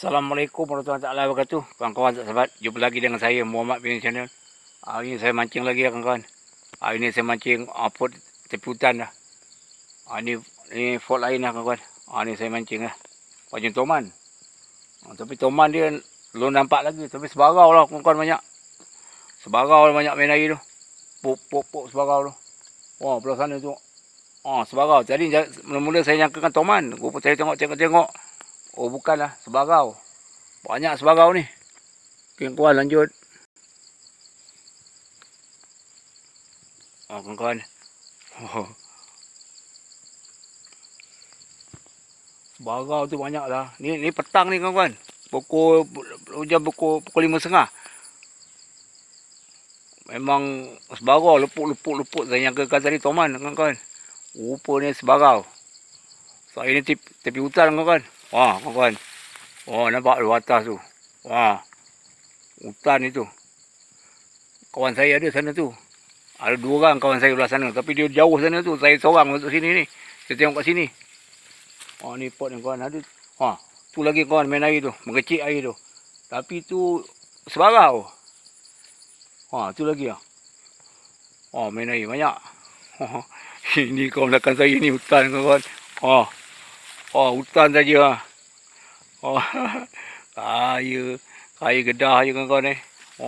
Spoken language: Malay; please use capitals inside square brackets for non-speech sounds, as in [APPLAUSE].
Assalamualaikum warahmatullahi wabarakatuh. Kawan-kawan sahabat, jumpa lagi dengan saya Muhammad bin Channel. Hari ini saya mancing lagi ya kawan-kawan. Hari ini saya mancing apa tepi hutan dah. Ah, ini ini fault lain lah kawan-kawan. Ah, ini saya mancing lah. Pancing toman. Ah, tapi toman dia belum nampak lagi. Tapi sebarau lah kawan-kawan banyak. Sebarau lah banyak main air tu. Pop, pop, pop sebarau tu. Wah, belah sana tu. Oh, sebarau. Tadi mula-mula saya nyangkakan toman. Rupa saya tengok-tengok-tengok. Oh, bukanlah. Sebarau. Banyak sebarau ni. Okay, kawan lanjut. Oh, kawan-kawan. Oh. [LAUGHS] Sebarau tu banyak lah. Ni, ni petang ni kawan-kawan. Pukul, hujan pukul, pukul lima setengah. Memang sebarau lepuk-lepuk-lepuk. Saya nyangkakan tadi toman kawan-kawan. Rupanya sebarau. Saya ni tepi, tepi hutan kawan-kawan. Wah, kawan-kawan. Oh, nampak di atas tu. Wah. Hutan itu. Kawan saya ada sana tu. Ada dua orang kawan saya belah sana. Tapi dia jauh sana tu. Saya seorang masuk sini ni. Saya tengok kat sini. Oh, ni pot ni kawan. Ada. Wah. Tu lagi kawan main air tu. Mengecik air tu. Tapi tu sebarau. Wah, tu lagi lah. Oh, main air banyak. [LAUGHS] Ini kawan belakang saya ni hutan kawan. Oh. Oh, hutan saja. Oh. [LAUGHS] Kaya. Kaya gedah je kawan-kawan eh.